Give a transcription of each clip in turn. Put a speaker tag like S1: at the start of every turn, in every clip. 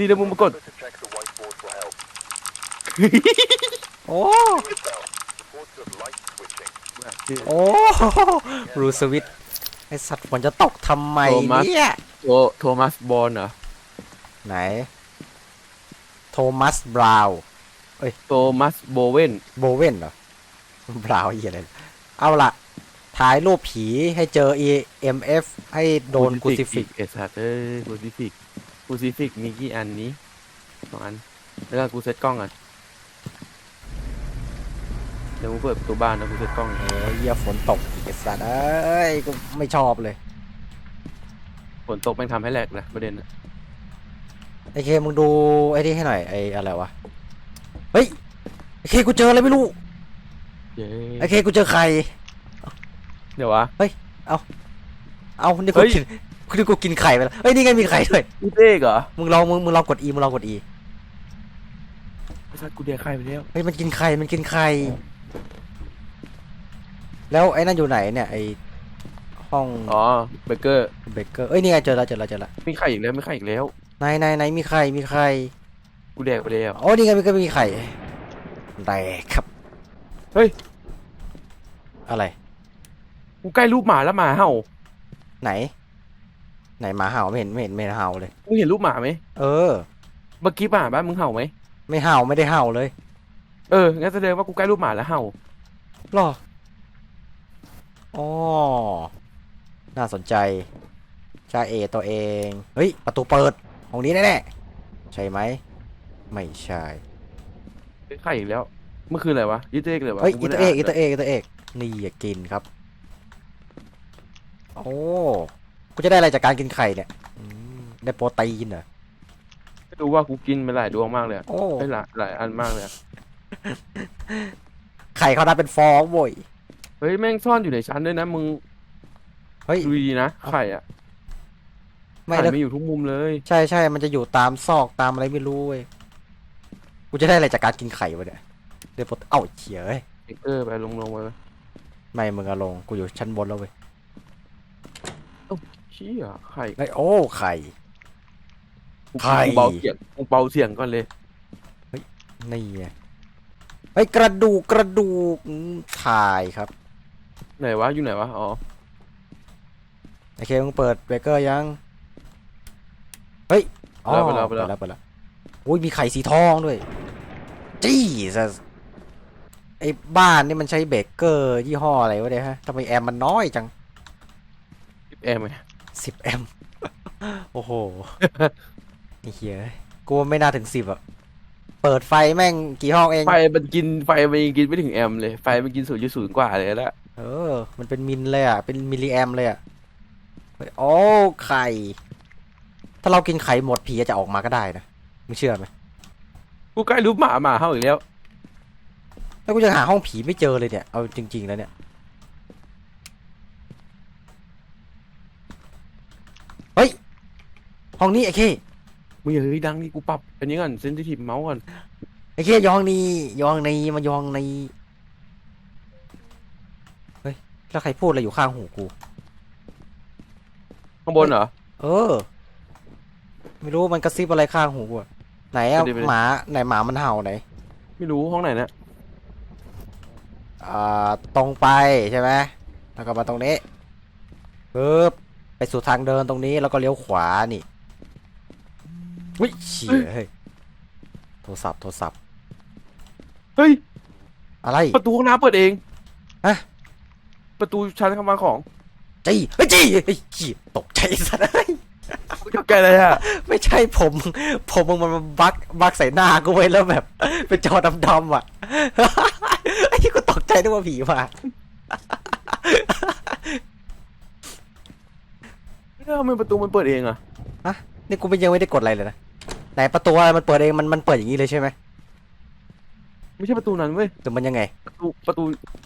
S1: นี่แล้วมึงมากด
S2: To check the whiteboard for help.
S3: โอ้
S2: Bell. Reports of light switching.
S3: โอ้รูสวิตไอสัตว์ฝนจะตกทำไม
S1: โทมัส
S3: เนี่ย
S1: โทโทมัสบอลเหรอ
S3: ไหน โทมัสบราวน์
S1: โทมัสโบเวน
S3: โบเวนเหรอบราวน์เหี้ยอะไร เอาละถ่ายรูปผีให้เจอ EMF ให้โดนกูซิฟิก
S1: เอสัตว์เอ้ยกูซิฟิก กูซิฟิกมีกี่อันนี้สองอัน แล้วก็กูเซตกล้องอะเดี๋ยวกูเปิดประตูบ้านแล้วกูเซตกล้อง
S3: เฮ้ยเหี้ยฝนตกไอสัตว์เอ้ยกูไม่ชอบเลย
S1: ฝนตกแม่งทำให้แหลกนะประเด็นอะ
S3: ไอเคมึงดูไอ้นี่ให้หน่อยไออะไรวะเฮ้ยไอเคกูเจออะไรไม่รู้
S1: เย้
S3: ไอเคกูเจอใคร
S1: เดี๋ยววะ
S3: เอานี่กู
S1: เฮ้ย
S3: กิน นี่กูกินไข่ไปแล้วเฮ้ยนี่ไงมีไข่ด้วย
S1: กูเด็กเหรอ
S3: มึงลองมึงมึงลองกด E มึงลองกด E
S1: ไอ้สัตว์กูเด็กใครไปแล้ว
S3: เฮ้ยมันกินไข่มันกินไข่แล้วไอ้นั่นอยู่ไหนเนี่ยไอห้อง
S1: อ๋อเบเกอร์
S3: เบเกอร์เอ้ยนี่ไงเจอแล้วเจอแล้วเจอแล้ว
S1: มีไข่อีกแล้วมีไข่อีกแล้ว
S3: ไหนไหนไหนมีไข่มีไข่
S1: กูแดกไปแล้ว
S3: โอ้นี่ไงมีก็มีไข่แดกครับ
S1: เฮ้ย
S3: อะไร
S1: กูใกล้รูปหมาแล้วหมาเห่า
S3: ไหน ไหนหมาเห่าไม่เห็นไม่เห็นไม่เห็นเห่าเลย
S1: มึงเห็นรูปหมาไหม
S3: เออ
S1: เมื่อกี้หมาบ้านมึงเห่าไหม
S3: ไม่เห่าไม่ได้เห่าเลย
S1: เอองั้นแสดงว่ากูใกล้รูปหมาแล้วเห่า
S3: หรออ๋อน่าสนใจจ้าเอตัวเอง เฮ้ย ประตูเปิดห้องนี้แน่ๆใช่ไหม ไม่ใช่
S1: ไข่อีกแล้ว เมื่อคืนอะไรวะยี่เต๊กเลยวะ
S3: เฮ้ย
S1: กู
S3: อี
S1: ไม่
S3: ตัว
S1: ได้
S3: เอก
S1: น
S3: อีตัวเอกอีตัวเอกนี่อย่ากินครับ โอ้ กูจะได้อะไรจากการกินไข่เนี่ยอืมได้โปรตีนเหรอ
S1: ไม่รู้ว่ากูกินไปหลายดวงมากเลยอะ
S3: โอ้
S1: ได้หลายหลายอันมากเลยอะ
S3: ไข่เขานับเป็นฟองโว้ย
S1: เฮ้ยแม่งซ่อนอยู่ในชั้นด้วยนะมึง
S3: เฮ้ย
S1: ดูดีๆนะไข่อะ
S3: ไม่
S1: ไข่
S3: แล้ว
S1: ไม่อยู่ทุกมุมเลย
S3: ใช่ใช่มันจะอยู่ตามซอกตามอะไรไม่รู้เว้ย กูจะได้อะไรจากการกินไข่วะเนี่ยได้โปรเอ้าเฉียเอ้ย
S1: เอกเกอร์ไปลงลงๆไป
S3: ไม่มึงอะลง กูอยู่ชั้นบนแล้วเว้ย
S1: เชี่ยไข่
S3: ไอ้ยโอ้ไข่
S1: กู
S3: ไข่
S1: กูเบาเสียงกูเบาเสียงก่อนเลย
S3: นี่ไงไอ้ยกระดูกกระดูกอืมถ่ายครับ
S1: ไหนวะ อยู่ไหนวะ อ๋อ
S3: โอเคมึงเปิดเบเกอร์ยัง เฮ้ยอ๋อ
S1: ไปแล้วไปแล้ว
S3: เปิดแล้ว เปิดแล้วอุ้ย มีไข่สีทองด้วย จี้สไอ้บ้านนี่มันใช้เบเกอร์ยี่ห้ออะไรวะเนี่ยฮะทำไมแอมมันน้อยจัง
S1: แอร์ไหม
S3: สิบแอมโอ้โหไอ้เหี้ยกูว่าไม่น่าถึงสิบอะเปิดไฟแม่งกี่ห้องเอง
S1: ไฟมันกินไฟมันยังกินไม่ถึงแอมป์เลย ไฟมันกินศูนย์จุดศูนย์กว่าเลยแล้ว
S3: เออ มันเป็นมิลเลยอะเป็นมิลลิแอมเลยอะเฮ้ยโอ้ไข่ ถ้าเรากินไข่หมดผีจะออกมาก็ได้นะมึงเชื่อไหม
S1: กูใกล้รูปหมาหมาเห่าอีกแล้ว
S3: แล้วกูจะหาห้องผีไม่เจอเลยเนี่ย เอาจริง ๆ แล้วเนี่ย เฮ้ย ห้องนี้ไอ้เค
S1: มึงอย่าเฮ้ยดังนี่กูปรับอันนี้ก่อนเซนซิทีฟเมาส์ก่อน
S3: ไอ้เคอยห้องนี้อยห้องนี้มันอยห้องนี้เฮ้ยแล้วใครพูดอะไรอยู่ข้างหูกู
S1: ข้างบนเหรอ
S3: เออ ไม่รู้มันกระซิบอะไรข้างหูกูอะไหนอะ
S1: ไปดิไปดิ
S3: หมาไหนหมามันเห่าไหน
S1: ไม่รู้ห้องไหนนะ
S3: อ่าตรงไปใช่ไหมแล้วก็มาตรงนี้ปึ๊บไปสู่ทางเดินตรงนี้แล้วก็เลี้ยวขวานี่ วิเฉียเฮ้ยโทรศัพท์โทรศัพท์
S1: เฮ้ย
S3: อะไร
S1: ประตูห้องน้ำเปิดเอง
S3: ฮะ
S1: ประตูชั้นเข้ามาของ
S3: จี้เฮ้ยจี้เฮ้ยจี้ตกใจสัตว์เอ้ย
S1: กูจะแกอะไรอะ
S3: ไม่ใช่ผม ผมมึงมันมาบักบักใส่หน้ากูไว้แล้วแบบ เป็นจอดำๆอะไอ้ที่กูตกใจนึกว่าผีมา
S1: ทำไมประตูมันเปิดเองอะ
S3: นี่กูไม่ยังไม่ได้กดอะไรเลยนะไห นประตูอะไรมันเปิดเองมันมันเปิดอย่างนี้เลยใช่ไหม
S1: ไม่ใช่ประตูนั้นเว้ย
S3: หรือมันยังไง
S1: ประตูประตู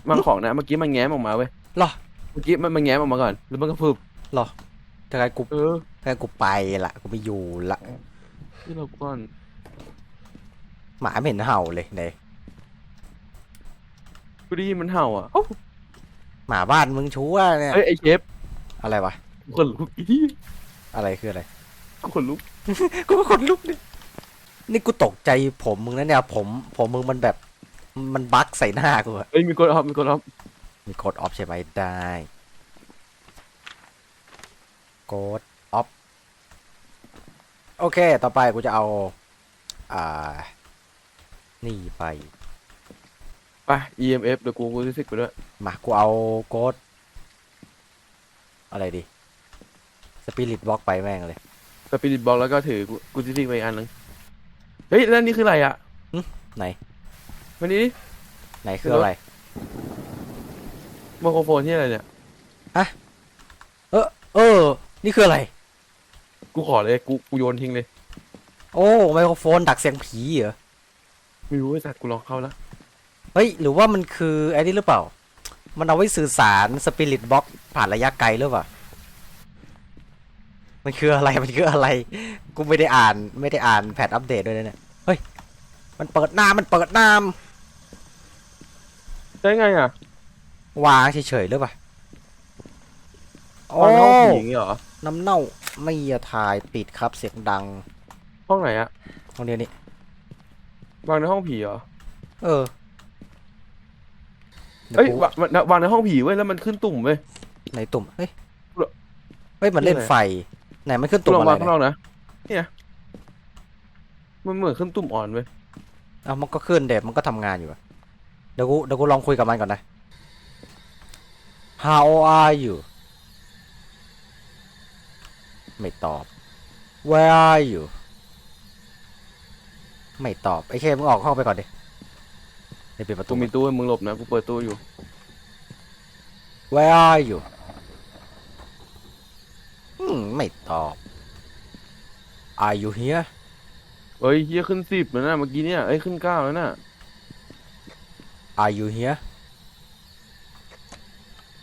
S1: มังของนะเมื่อกี้มันแง้มออกมาเว้ย
S3: หรอ
S1: เมื่อกี้มันมันแง้มออกมาก่อนแล้วมันก็พึบ
S3: ถ้างั้นกู
S1: เออ
S3: ถ้างั้นกูไปละกูไม่อยู่ละ
S1: ที่เราก่อน
S3: หมาไม่เห็นเห่าเลยไหน
S1: กูได้ยินมันเห่าอะเอ้า
S3: หมาบ้านมึงชัวร์เนี่ย
S1: เฮ้ยไอเชฟ
S3: อะไรวะ
S1: กูขนลุกอี
S3: อะไรคืออะไร
S1: กู ขนลุก
S3: กูก็ขนลุกเนี่ยนี่กูตกใจผมมึงนะเนี่ย ผมผมมึงมันแบบมันบั๊กใส่หน้ากูอะ
S1: เอ้ยมีกดออฟมีกดออฟ
S3: มีกดออฟใช่ไหมได้กดออฟโอเค ต่อไปกูจะเอา อ่า นี่ไป
S1: ไป EMF เดี๋ยวกูกูซิฟิกไปด้วย
S3: มากูเอาโกดอะไรดีสปิริตบล็อกไปแม่งเลย
S1: ส ปิริตบอกแล้วก็ถือกูกูซิฟิกไปอีกอันนึงเฮ้ยแล้วนี่คืออะไรอะ
S3: ไหน
S1: วันนี้
S3: ไหนคืออะไร
S1: ไมโครโฟนที่อะไรเนี่ย
S3: เออ เออ นี่คืออะไร
S1: กูขอเลย กูกูโยนทิ้งเลย
S3: โอ้ไมโครโฟนดักเสียงผีเหรอ
S1: ไม่รู้ไอ้สัตว์กูลองเข้าแล้ว
S3: เฮ้ย หรือว่ามันคือไอ้นี่หรือเปล่า มันเอาไว้สื่อสารสปิริตบล็อกผ่านระยะไกลหรือเปล่า มันคืออะไรมันคืออะไร กูไม่ได้อ่านไม่ได้อ่านแพทอัปเดตด้วยนะเนี่ยเฮ้ยมันเปิดหน้ามันเปิดหน้า
S1: ได้ไงอะ
S3: วางเฉยๆหรือเปล่าโอ้
S1: วางในห้องผีอย่างงี้เหรอ
S3: น้ำเน่าไม่อย่าถ่ายปิดครับเสียงดัง
S1: ห้องไหนอะ
S3: ห้องเดียวนี้
S1: วางในห้องผีเหรอ
S3: เออดี๋ว
S1: เอ้ย
S3: กู
S1: วางมันวางในห้องผีเว้ยแล้วมันขึ้นตุ่มเว้ย
S3: ไหนตุ่ม เฮ้ย
S1: เหรอ
S3: เฮ้ย มันเล่น
S1: นี่อะไร
S3: ไฟ ไหนมันขึ้น
S1: กู
S3: ตุ่ม
S1: ลอง
S3: อะไร
S1: วางข้างน
S3: เนี่ย
S1: อกนะเนี่ยมันเหมือนขึ้นตุ่มอ่อนเว้ย
S3: เอ้ามันก็ขึ้นเด็มันก็ทำงานอยู่อะเดี๋ยวกูเดี๋ยวกูลองคุยกับมันก่อนนะ How are you ไม่ตอบ Where are you ไม่ตอบไอ้เคมึงออกห้องไปก่อนดิเดี๋ยวปิดประตู
S1: กูมีตู้ให้มึงหลบนะกูเปิดตู้อยู่
S3: Where are you อืมไม่ตอบ Are you here
S1: เอ้ยเฮียขึ้นสิบแล้วนะเมื่อกี้เนี่ยเอ้ยขึ้นเก้าแล้วน่ะ
S3: Are you here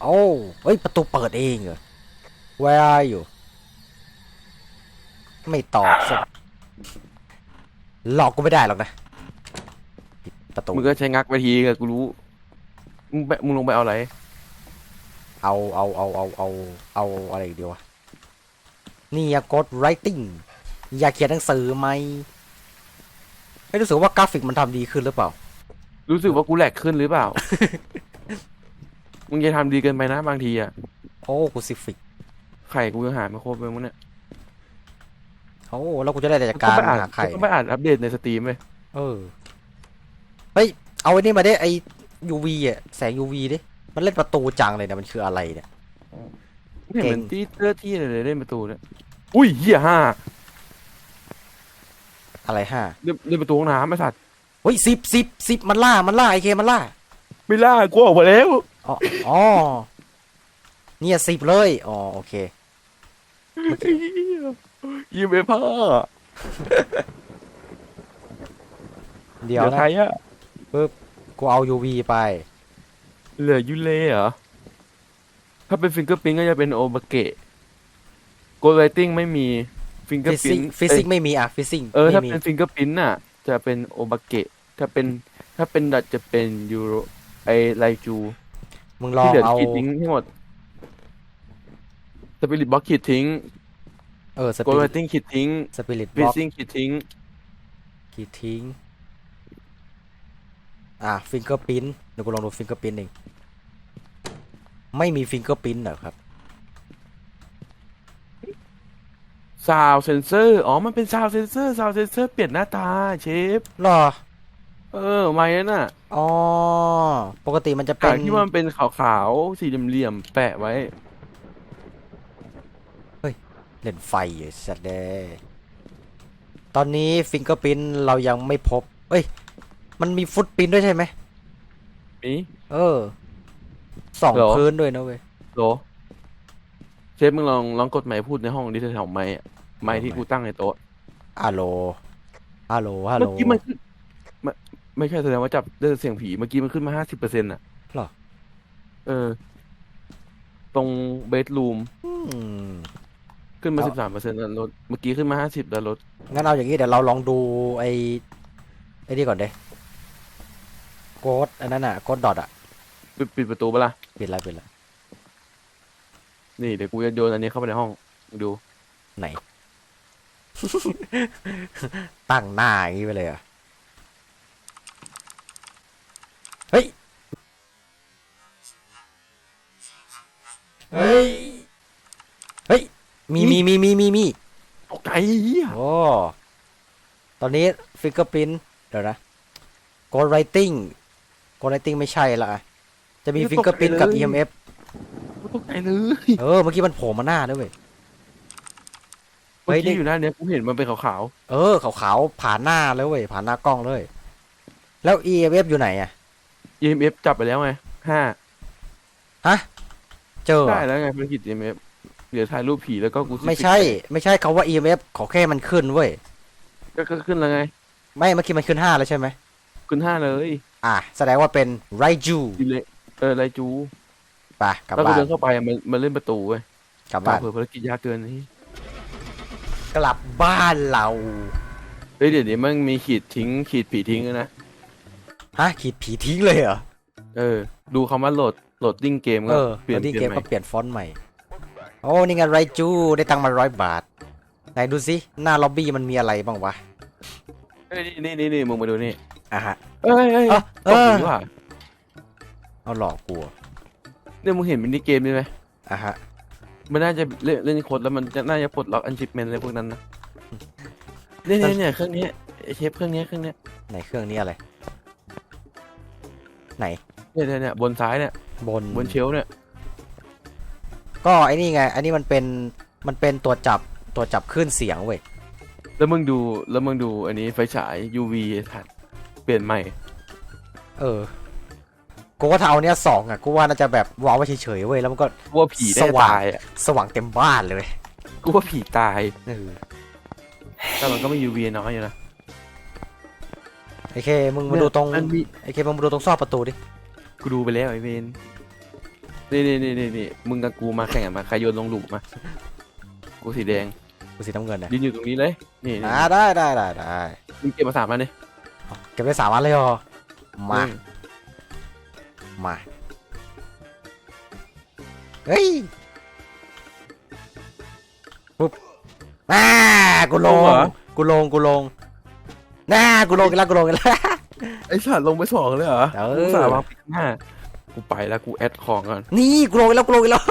S3: โอ้เฮ้ย ประตูเปิดเองเหรอ Where are you ไม่ตอบสักหลอกกูไม่ได้หรอกนะปิดประตู
S1: มึงก็ใช้งักไปทีกับกูรู้ มึงไปมึงลงไปเอาอะไร
S3: เอาเอาเอาเอาเอาเอาอะไรอีกเดียววะ นี่อะกด writing อยากเขียนหนังสือไหมไม่รู้สึกว่ากราฟิกมันทำดีขึ้นหรือเปล่า
S1: รู้สึกว่ากูแหลกขึ้นหรือเปล่า มึงจะทำดีเกินไปนะบางทีอะ
S3: โอ้กูซิฟิก
S1: ไข่กูยังหาไม่ครบเลยมึงเนี่ย
S3: โอ้แล้วกูจะได้จัด
S1: ก็
S3: การ
S1: ไปอ่าน
S3: หาไข่
S1: ก็ไปอ่านอัปเดตในสตรีมไหม
S3: เออเฮ้ยเอาไอ้นี่มาได้ไอ้ UV อะแสง UV ดิมันเล่นประตูจังเลยเนี่ยมันคืออะไรเนี่ย
S1: ไม่เห็น
S3: เก่ง
S1: เหมือนที่เลือที่เลยเล่นประตูเนี่ยอุ้ยเหี้ยห้า
S3: อะไรห้า
S1: เล่นเล่นประตูห้องน้ำไอ้สัตว์
S3: เฮ้ยสิบสิบสิบมันล่ามันล่าไอเคมันล่า
S1: ไม่ล่ากูออกมาแล้ว
S3: อ๋ออ๋อเนี่ยสิบเลยอ๋อโอเค
S1: ยิ้มไปพ่อ
S3: เดี๋ยว
S1: ใค
S3: นะ
S1: รอะ
S3: กูเอา UV ไป
S1: เหลือยูเล่เหรอ ถ้าเป็นฟิงเกอร์พิงก็จะเป็นโอบาเกะโกลไลติ้งไม่มีฟิงเกอ
S3: ฟิ
S1: ร์พิ
S3: สิ
S1: ง
S3: กฟิสิกไม่มีอะฟิสิก
S1: เออ
S3: ไม่
S1: ถ้า
S3: มี
S1: เป็นฟิงเกอร์พินน่ะ จะเป็นโอบาเกะถ้าเป็นถ้าเป็นดัตจะเป็นยูโรไอไลจู
S3: มึงลอ
S1: ที่
S3: ง
S1: เหลือ
S3: เอา
S1: ขีดทิ้งทั้งหมดสปิริตบ็อกขีดทิ้ง
S3: เออส
S1: โก
S3: ปิ
S1: ลไล
S3: ริต
S1: ติ้งขีดทิ้ง
S3: สปิริตบ
S1: ฟิ
S3: ล็อก
S1: ซิ่งขีดทิ้ง
S3: กี่ทิ้ง อะฟิงเกอร์พินเดี๋ยวกูลองดูฟิงเกอร์พินเอง ไม่มีฟิงเกอร์พินเหรอครับ
S1: ซาวเซนเซอร์ อ๋อ มันเป็นซาวเซนเซอร์ซาวเซนเซอร์เปลี่ยนหน้าตาเชฟ
S3: หรอ
S1: เออไม่น่ะ
S3: อ๋อ ปกติมันจะเป็
S1: จานกที่มันเป็นขาวๆ สีเหลี่ยมๆ แปะไว้
S3: เล่นไฟอยู่สัตว์เด้ตอนนี้ฟิงเกอร์พินเรายังไม่พบ เอ้ย มันมีฟุตพินด้วยใช่ไหม
S1: นี่
S3: เออ สอง
S1: เหรอ
S3: พื้นด้วยนะเว้ย
S1: โหลเชฟมึงลองลองกดไมค์พูดในห้องดิแถวๆไมค์อะไมค์ที่กูตั้งในโต๊ะ
S3: ฮัลโหล ฮัลโหล ฮัลโหล
S1: เมื่อกี้มันขึ้นไม่ไม่ใช่แสดงว่าจับได้เสียงผีเมื่อกี้มันขึ้นมาห้าสิบเปอร์เซ็นต์อะ
S3: หรอ
S1: เออ ตรงเบดรูม
S3: อืม
S1: ขึ้นมา
S3: เอา
S1: สิบสามเปอร์เซ็นต์แล้วลดเมื่อกี้ขึ้นมาห้าสิบแล้วลด
S3: งั้นเอาอย่างนี้เดี๋ยวเราลองดูไอ้ไอ้นี่ก่อนเด้โกดอันนั้นอะโกดดอทอะ
S1: ปิดปิดประตูปะล่ะ
S3: ปิดแล้วปิดแล้ว
S1: นี่เดี๋ยวกูจะโยนอันนี้เข้าไปในห้องมึงดู
S3: ไหน ตั้งหน้าอย่างนี้ไปเลยเหรอะเฮ้ยเฮ้ยเฮ้ยมีมีมีมีมีมี
S1: ตกใจเหี้ย
S3: โอ้ตอนนี้ฟิกเกอร์พินเดี๋ยวนะโกดไรติงโกดไรติงไม่ใช่ละอะ จะมีฟิงเกอร์พินกับ EMF
S1: กูตกใจเลย
S3: เออเมื่อกี้มันโผล่มาหน้าด้วยเว้ย เฮ้
S1: เมื่
S3: ย
S1: อ
S3: นี่
S1: กี้อยู่หน้าเนี้ยกูเห็นมันเป็นขาว
S3: เออขาวๆผ่านหน้าเลยเว้ยผ่านหน้ากล้องเลย แล้ว EMF อยู่ไหนอะ
S1: ๆ EMF จับไปแล้วไงห้า
S3: ฮะเจอเหร
S1: ได้
S3: อ
S1: แล้วไงภารกิจ EMF เหลือถ่ายรูปผีแล้วก็กู
S3: ไม่ใช่ ไม่ใช่เขาว่า EMF ขอแค่มันขึ้นเว้ย
S1: ก็ก็ขึ้นแล้วไง
S3: ไม่เมื่อกี้มันขึ้นห้าแล้วใช่ไหม
S1: ขึ้นห้าเลย
S3: อะแสดงว่าเป็นไรจู
S1: ดี เลยเออไรจู
S3: ไปกลับ
S1: แล้วกู
S3: บ้าน
S1: เดินเข้าไปอะมันมันเล่นประตูเว้ย
S3: กลับบ้าน
S1: เผื่อภารกิจยากเกินนี่
S3: กลับบ้านเรา
S1: เฮ้ยเดี๋ยวนี้มันมีขีดทิ้งขีดผีทิ้งด้วยนะ
S3: ฮะขีดผีทิ้งเลยเหรอ
S1: เออ ดูคำว่าโหลดโหลดดิ้งเกมก็
S3: เออ
S1: เปลี่ยน
S3: แล้วที่
S1: เป
S3: เก
S1: ลี่ย
S3: ม
S1: นให
S3: ก็
S1: ม่
S3: เปลี่ยนฟอนต์ใหม่โอ้นี่ไงไรจูได้ตังค์มาร้อยบาทไหนดูสิหน้าล็อบบี้มันมีอะไรบ้างวะ
S1: เฮ้ยนี่นี่นี่มึงมาดูนี่
S3: อะฮะ
S1: เอ้ยเอ้ย
S3: เออเอ
S1: ตก
S3: อ
S1: ผีว่ะ
S3: เอาหลอกกูเหรอ
S1: เนี่ยมึงเห็นมินิเกมนี่ไหม
S3: อะฮะ
S1: มันน่าจะเล่นเล่นโค้ดแล้วมันจะน่าจะปลดล็อกอันชิปเมนอะไรพวกนั้นนะเนี่ยเนี่ยเนี่ยเครื่องเนี้ยไอ้เชฟเครื่องเนี้ยเครื่องเนี้ย
S3: ไหนเครื่องนี้อะไร ไหน
S1: เนี่ยเนี่ยเนี่ยบนซ้ายเนี่ย
S3: บน
S1: บนเชลฟ์เนี่ย
S3: ก็ไอ้นี่ไง อันนี้มันเป็นมันเป็นตัวจับตัวจับคลื่นเสียงเว้ย
S1: แล้วมึงดูแล้วมึงดูอันนี้ไฟฉาย UV ถัดเปลี่ยนใหม่
S3: เออ กูว่าถ้าเอาเนี้ยสองอะกูว่าน่าจะแบบวางไว้เฉยๆเว้ยแล้วมันก็
S1: กูว่าผีได้
S3: สว่าง
S1: ตายอะ
S3: สว่างเต็มบ้านเลย
S1: กูว่าผีตาย
S3: เออ
S1: แต่มันก็ไม่ UV น้อยอยู่นะ
S3: ไอเคมึงมาดูตรง
S1: มันมี
S3: ไอเคมึงมาดูตรงซอกประตูดิ
S1: กูดูไปแล้วไอ้เวนนี่นี่นี่นี่นี่มึงกับกูมาแข่งกันมาใครโยนลงหลุมมากูสีแดง
S3: กูสีน้ำเงินนะ
S1: ยืนอยู่ตรงนี้เลย นี่นี่
S3: อ่าได้ได้ได้ได้
S1: มึงเก็บมาสามอันเลย
S3: เก็บได้สามอันเลยเหรอมา
S1: เออ
S3: มา เฮ้ย ปุ๊บอ่ากูลงกูลง กูลงน่ากูลงกันแล้วกูลงกันแล้ว
S1: ไอ้สัตว์ลงไปสองเลยเหรอ
S3: เออ
S1: กูสาวางปิดหน้า กูไปแล้วกูแอดของก่อน
S3: นี่กูลงกันแล้วกูลงกันแล้ว